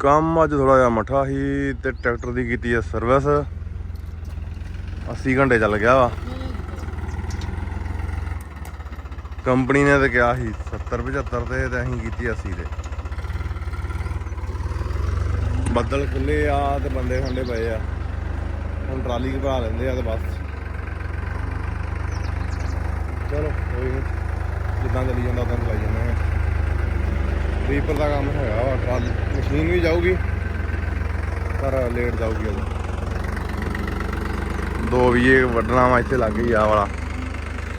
ਕੰਮ ਅੱਜ ਥੋੜਾ ਜਿਹਾ ਮਠਾ ਸੀ ਤੇ ਟਰੈਕਟਰ ਦੀ ਕੀਤੀ ਹੈ ਸਰਵਿਸ 80 ਘੰਟੇ ਚੱਲ ਗਿਆ ਵਾ। ਕੰਪਨੀ ਨੇ ਤਾਂ ਕਿਹਾ ਸੀ 70 75 ਤੇ ਤੇ ਅਸੀਂ ਕੀਤੀ 80 ਤੇ। ਬੱਦਲ ਖੁੱਲੇ ਆ ਤੇ ਬੰਦੇ ਖੰਡੇ ਪਏ ਆ। ਹੁਣ ਟਰਾਲੀ ਘਬਰਾ ਲੈਂਦੇ ਆ ਤੇ ਬਸ। ਚਲੋ ਕੋਈ ਨਹੀਂ ਜਿੱਦਾਂ ਚੱਲੀ ਜਾਂਦਾ ਉਦਾਂ ਚਲਾਈ ਜਾਂਦੇ ਆ। ਰੀਪਰ ਦਾ ਕੰਮ ਹੈਗਾ ਵਾ ਟਰਾਲੀ ਮਸ਼ੀਨ ਵੀ ਜਾਊਗੀ, ਪਰ ਲੇਟ ਜਾਊਗੀ ਉਹ। ਦੋ ਵੀਏ ਵੱਢਣਾ ਵਾ, ਇੱਥੇ ਲੱਗ ਗਈ ਆ ਵਾਲਾ।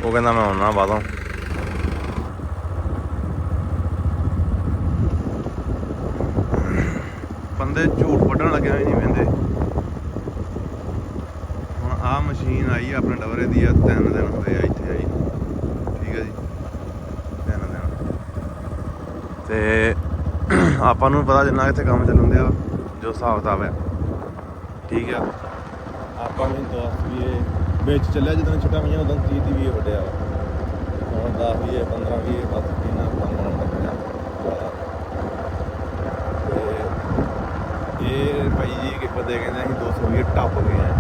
ਉਹ ਕਹਿੰਦਾ ਮੈਂ ਆਉਣਾ ਬਾਦੋਂ ਬੰਦੇ ਝੂਠ ਵੱਢਣ ਲੱਗੇ ਹੋਏ ਨਹੀਂ ਵੰਦੇ ਹੁਣ ਆ ਮਸ਼ੀਨ ਆਈ ਆ ਆਪਣੇ ਡਵਰੇ ਦੀ, ਆ ਤਿੰਨ ਦਿਨ ਹੋਏ ਆ ਇੱਥੇ ਆਈ ਠੀਕ ਹੈ ਜੀ ਤਿੰਨ ਦਿਨ ਤੇ ਆਪਾਂ ਨੂੰ ਪਤਾ ਜਿੰਨਾ ਇੱਥੇ ਕੰਮ ਚੱਲਣ ਆ, ਜੋ ਹਿਸਾਬ ਕਿਤਾਬ ਹੈ ਠੀਕ ਆ? ਆਪਾਂ ਨੂੰ ਦੋਸਤ ਵੀ ਇਹ ਵਿੱਚ ਚੱਲਿਆ, ਜਦੋਂ ਛੁੱਟਾ ਹੋਈਆਂ ਉਦੋਂ 30 ਦੀ ਵੀ ਵੱਡਿਆ ਵਾ। ਹੁਣ 10 ਵੀ ਇਹ 15 ਵੀ ਇਹ ਬਸ ਕਿੰਨਾ ਕੰਮ ਹੋਣ ਲੱਗਿਆ ਤੇ ਇਹ ਭਾਈ ਜੀ ਕਿ ਬੰਦੇ ਕਹਿੰਦੇ ਅਸੀਂ 200 ਵੀ ਟੱਪ ਗਏ ਆ।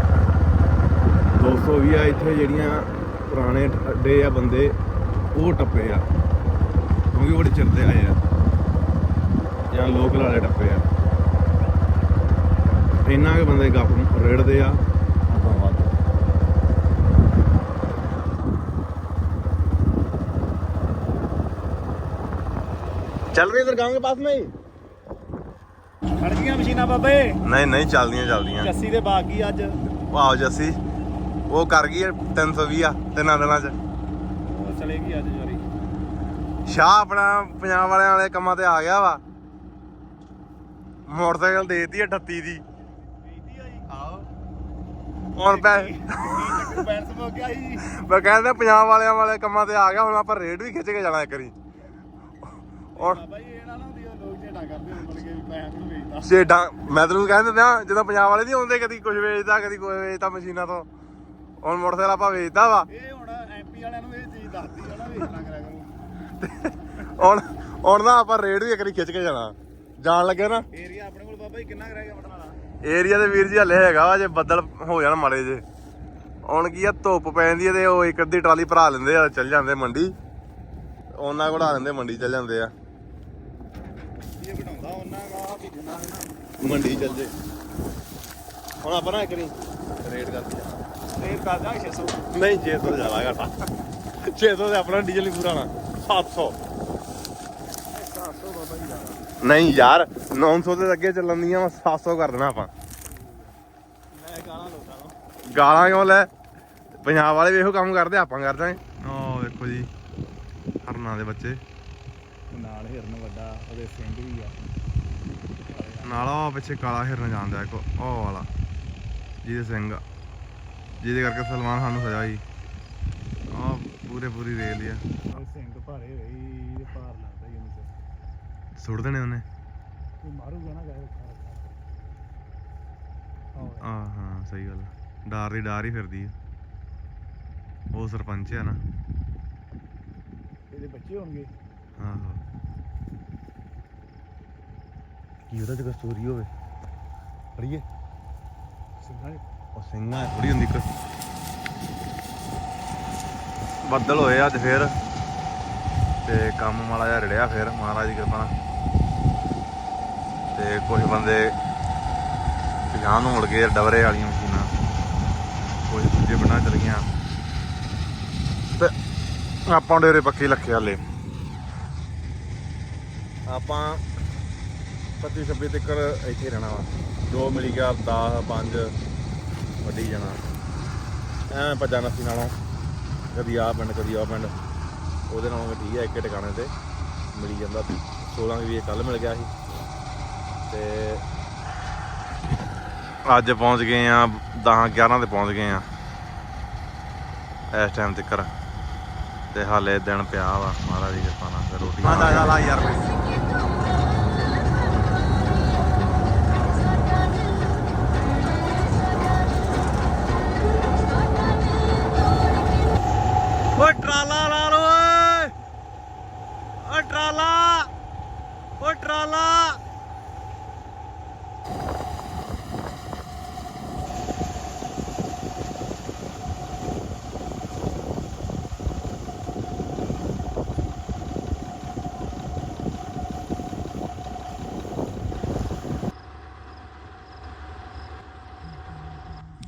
200 ਵੀ ਆ, ਇੱਥੇ ਜਿਹੜੀਆਂ ਪੁਰਾਣੇ ਅੱਡੇ ਆ ਬੰਦੇ, ਉਹ ਟੱਪੇ ਆ। ਕਿਉਂਕਿ ਉਹ ਚਿਰਦੇ ਆਏ ਆ। ਜਾਂ ਲੋਕਲ ਵਾਲੇ ਟੱਪੇ ਆ। ਇੰਨਾ ਕਿ ਬੰਦੇ ਗੱਪ ਰੇੜਦੇ ਆ। चल रही इधर गांव के पास में ही ਖੜ ਗਈਆਂ ਬਾਬੇ। ਨਹੀਂ ਨਹੀਂ ਚੱਲਦੀਆਂ ਚੱਲਦੀਆਂ। ਜੱਸੀ ਦੇ ਬਾਗ ਗਈ ਅੱਜ? ਵਾਓ ਜੱਸੀ ਉਹ ਕਰ ਗਈ 320 ਆ ਤਿੰਨਾਂ ਦਿਨਾਂ ਚ। ਚਲੇਗੀ ਅੱਜ ਜਾਰੀ। ਸ਼ਾਹ ਆਪਣਾ ਪੰਜਾਬ ਵਾਲਿਆਂ ਵਾਲੇ ਕੰਮਾਂ ਤੇ ਆ ਗਿਆ ਵਾ। ਮੋਟਰਸਾਈਕਲ ਦੇਤੀ 38 ਦੀ। ਹੁਣ ਪੈ ਬੈਂਸ ਹੋ ਗਿਆ ਜੀ ਮੈਂ ਕਹਿੰਦਾ ਪੰਜਾਬ ਵਾਲਿਆਂ ਵਾਲੇ ਕੰਮਾਂ ਤੇ ਆ ਗਿਆ ਹੁਣ ਆਪਾਂ ਰੇਟ ਵੀ ਖਿੱਚ ਕੇ ਜਾਣਾ ਇੱਕ ਵਾਰੀ। ਔਰ ਨਾ ਲੋਕ ਕਰਦੇ ਕੇ ਪੈਸਾ ਨੂੰ ਵੇਚਦਾ। ਛੇਡਾਂ ਮੈਂ ਤੈਨੂੰ ਕਹਿ ਦਿੰਦਾ ਜਦੋਂ ਪੰਜਾਬ ਵਾਲੇ ਨਹੀਂ ਆਉਂਦੇ ਕਦੀ ਕੁਝ ਵੇਚਦਾ ਕਦੀ ਕੋਈ ਵੇਚਦਾ ਮਸ਼ੀਨਾਂ ਤੋਂ। ਹੁਣ ਮੋਟਰਸਾਈਕਲ ਆਪਾਂ ਵੇਚਦਾ ਵਾ। ਇਹ ਹੁਣ ਐਮਪੀ ਵਾਲਿਆਂ ਨੂੰ ਇਹ ਚੀਜ਼ ਦੱਸਦੀ ਆ ਨਾ ਵੇਚਣਾ ਕਰਿਆ ਕਰੋ। ਹੁਣ ਹੁਣ ਨਾ ਆਪਾਂ ਰੇਟ ਵੀ ਇੱਕ ਵਾਰੀ ਖਿੱਚ ਕੇ ਜਾਣਾ। ਜਾਣ ਲੱਗੇ ਨਾ। ਏਰੀਆ ਆਪਣੇ ਕੋਲ ਬਾਬਾ ਜੀ ਕਿੰਨਾ ਕੁ ਰਹਿ ਗਿਆ ਵਟਣ ਵਾਲਾ? ਏਰੀਆ ਦੇ ਵੀਰ ਜੀ ਹਲੇ ਹੈਗਾ ਵਾ ਜੇ ਬੱਦਲ ਹੋ ਜਾਣ ਮਾੜੇ ਜੇ। ਹੁਣ ਕੀ ਆ ਧੁੱਪ ਪੈ ਜਾਂਦੀ ਹੈ ਤੇ ਉਹ ਇੱਕ ਅੱਧੀ ਟਰਾਲੀ ਭਰਾ ਲੈਂਦੇ ਆ ਚੱਲ ਜਾਂਦੇ ਮੰਡੀ। ਉਹਨਾਂ ਕੋਲ ਆ ਲੈਂਦੇ ਮੰਡੀ ਚੱਲ ਜਾਂਦੇ ਆ। ਇਹ ਘਟਾਉਂਦਾ ਉਹਨਾਂ ਦਾ ਵੀ ਜਿੰਨਾ ਨਾ ਮੰਡੀ ਚੱਲ ਜੇ। ਹੁਣ ਆਪਾਂ ਨਾ ਇੱਕ ਵਾਰੀ ਰੇਟ ਕਰਦੇ ਆ ਰੇਟ ਕਰ ਜਾ 600 ਨਹੀਂ 600 ਤੋਂ ਜ਼ਿਆਦਾ ਘਟਾ। 600 ਤੇ ਆਪਣਾ ਡੀਜ਼ਲ ਨਹੀਂ ਪੂਰਾ ਨਾ 700 700 ਬਾਬਾ ਜੀ ਦਾ ਨਹੀਂ ਯਾਰ 900 ਦੇ ਅੱਗੇ ਚੱਲਣ ਦੀਆਂ ਵਾ 700 ਕਰ ਦੇਣਾ ਆਪਾਂ। ਮੈਂ ਗਾਣਾ ਲੋਕਾਂ ਨੂੰ ਗਾਲਾਂ ਕਿਉਂ ਲੈ? ਪੰਜਾਬ ਵਾਲੇ ਵੀ ਇਹੋ ਕੰਮ ਕਰਦੇ ਆਪਾਂ ਕਰ ਦਾਂਗੇ ਉਹ ਵੇਖੋ ਜੀ ਹਰਨਾਂ ਦੇ ਬੱਚੇ। ਨਾਲ ਹਿਰਨ ਵੱਡਾ ਉਹਦੇ ਸਿੰਘ ਵੀ ਆ। ਨਾਲ ਉਹ ਪਿੱਛੇ ਕਾਲਾ ਹਿਰਨ ਜਾਂਦਾ ਇੱਕ ਉਹ ਵਾਲਾ ਜਿਹਦੇ ਸਿੰਘ। ਜਿਹਦੇ ਕਰਕੇ ਸਲਮਾਨ ਖਾਨ ਨੂੰ ਸਜ਼ਾ ਹੋਈ। ਆ ਪੂਰੇ ਪੂਰੀ ਰੇਲ ਆ। ਸਿੰਘ ਭਾਰੇ ਰਹੀ ਇਹ ਭਾਰ ਲੱਗਦਾ ਉਹਨੂੰ ਸੁੱਟ ਦੇਣੇ ਉਹਨੇ? ਕੋਈ ਮਾਰੂਗਾ ਨਾ ਆ ਹਾਂ ਸਹੀ ਗੱਲ ਆ। ਡਾਰ ਦੀ ਡਾਰ ਹੀ ਫਿਰਦੀ ਆ। ਉਹ ਸਰਪੰਚ ਆ ਨਾ। ਇਹਦੇ ਬੱਚੇ ਹੋਣਗੇ। ਹਾਂ ਹਾਂ ਕੀ ਉਹਦਾ ਤੇ ਸਟੋਰੀ ਹੋਵੇ? ਪੜੀਏ ਸਿੰਘਾਂ ਦੇ। ਉਹ ਸਿੰਘਾਂ ਥੋੜੀ ਹੁੰਦੀ ਕੋਈ ਬੱਦਲ ਹੋਏ ਅੱਜ ਫੇਰ। ਤੇ ਕੰਮ ਮਾੜਾ ਜਿਹਾ ਰੜਿਆ ਫੇਰ ਮਹਾਰਾਜ ਦੀ ਕਿਰਪਾ ਨਾਲ। ਤੇ ਕੁਝ ਬੰਦੇ ਪਛਾਣ ਨੂੰ ਮੁੜ ਗਏ ਡਵਰੇ ਵਾਲੀਆਂ ਮਸ਼ੀਨਾਂ। ਕੁਝ ਦੂਜੇ ਬਣਾ ਚਲ ਗਈਆਂ ਤੇ ਆਪਾਂ ਡੇਰੇ ਪੱਕੀ ਲੱਖੇ ਹਲੇ। ਆਪਾਂ 25 26 ਤੱਕ ਇੱਥੇ ਰਹਿਣਾ ਵਾ। ਜੋ ਮਿਲੀ ਗਿਆ 10 5 ਵੱਡੀ ਜਾਣਾ। ਐ ਭੱਜਾ ਨੱਸੀ ਨਾਲੋਂ। ਕਦੀ ਆ ਪਿੰਡ, ਕਦੀ ਆ ਪਿੰਡ। ਉਹਦੇ ਨਾਲੋਂ ਵੀ ਠੀਕ ਹੈ ਇੱਕ ਟਿਕਾਣੇ ਤੇ ਮਿਲੀ ਜਾਂਦਾ। 16 ਵੀ ਇਹ ਕੱਲ ਮਿਲ ਗਿਆ ਸੀ। ਤੇ ਅੱਜ ਪਹੁੰਚ ਗਏ ਆ 10 11 ਤੇ ਪਹੁੰਚ ਗਏ ਆ। ਇਸ ਟਾਈਮ ਤੱਕ ਤੇ ਹਾਲੇ ਦਿਨ ਪਿਆ ਵਾ ਮਹਾਰਾਜ ਦੀ ਕਿਰਪਾ ਨਾਲ ਰੋਟੀ ਹਾਂ ਲਾ ਲਾ ਯਾਰ।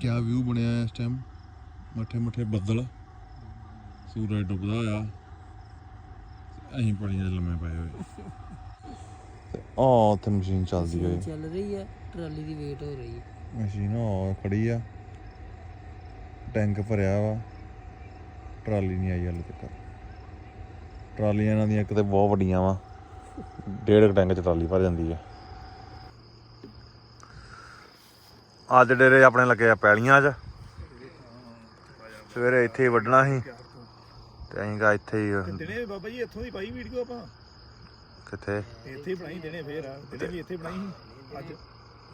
ਕਿਆ ਵਿਊ ਬਣਿਆ ਇਸ ਟਾਈਮ ਮੱਠੇ ਮੱਠੇ ਬੱਦਲ। ਸੂਰਜ ਡੁੱਬਦਾ ਹੋਇਆ। ਅਸੀਂ ਪਾਣੀ ਦੇ ਲੰਮੇ ਪਏ ਹੋਏ। ਆ ਉੱਥੇ ਮਸ਼ੀਨ ਚੱਲਦੀ ਹੋਈ। ਚੱਲ ਰਹੀ ਹੈ ਟਰਾਲੀ ਦੀ ਵੇਟ ਹੋ ਰਹੀ ਹੈ ਮਸ਼ੀਨ ਉਹ ਖੜੀ ਆ। ਟੈਂਕ ਭਰਿਆ ਵਾ। ਟਰਾਲੀ ਨਹੀਂ ਆਈ ਹਾਲੇ ਤੱਕ। ਟਰਾਲੀਆਂ ਇਹਨਾਂ ਦੀਆਂ ਇੱਕ ਤੇ ਬਹੁਤ ਵੱਡੀਆਂ ਵਾ। ਡੇਢ ਕੁ ਟੈਂਕ ਚ ਟਰਾਲੀ ਭਰ ਜਾਂਦੀ ਆ। ਅੱਜ ਡੇਰੇ ਆਪਣੇ ਲੱਗੇ ਆ ਪੈਲੀਆਂ 'ਚ। ਸਵੇਰੇ ਇੱਥੇ ਹੀ ਵੱਢਣਾ ਸੀ। ਤੇ ਅਸੀਂ ਕਾ ਇੱਥੇ ਹੀ ਦਿਨੇ ਬਾਬਾ ਜੀ ਇੱਥੋਂ ਦੀ ਪਾਈ ਵੀਡੀਓ ਆਪਾਂ। ਕਿੱਥੇ? ਇੱਥੇ ਹੀ ਬਣਾਈ ਦਿਨੇ ਫੇਰ ਆ ਦਿਨੇ ਵੀ ਇੱਥੇ ਬਣਾਈ ਸੀ ਅੱਜ।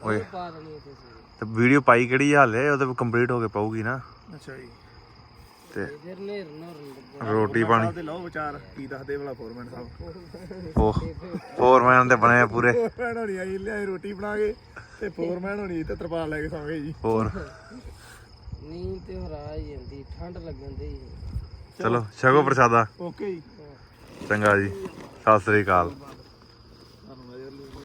ਓਏ ਤੇ ਵੀਡੀਓ ਪਾਈ ਕਿਹੜੀ ਹਾਲੇ? ਉਹਦੇ ਕੰਪਲੀਟ ਹੋ ਕੇ ਪਾਊਗੀ ਨਾ। ਅੱਛਾ ਜੀ। ਤੇ ਤੇ ਰੋਟੀ ਪਾਣੀ। ਤੇ ਲਓ ਵਿਚਾਰ ਕੀ ਦੱਸਦੇ ਭਲਾ ਫੋਰਮੈਨ ਸਾਹਿਬ। ਉਹ ਫੋਰਮੈਨ ਦੇ ਬਣੇ ਪੂਰੇ। ਫੋਰਮੈਨ ਹੋਣੀ ਆਈ ਲਿਆਏ ਰੋਟੀ ਬਣਾ ਕੇ। ਤੇ ਫੋਰਮੈਨ ਹੋਣੀ ਤੇ ਤਰਪਾਲ ਲੈ ਕੇ ਸੌਂ ਗਏ ਜੀ ਹੋਰ? ਨੀਂਦ ਤੇ ਹਰਾ ਹੀ ਜਾਂਦੀ ਠੰਡ ਲੱਗਣ ਦੀ ਚਲੋ ਛਕੋ ਪ੍ਰਸ਼ਾਦਾ। ਓਕੇ ਜੀ। ਚੰਗਾ ਜੀ ਸਤਿ ਸ੍ਰੀ ਅਕਾਲ।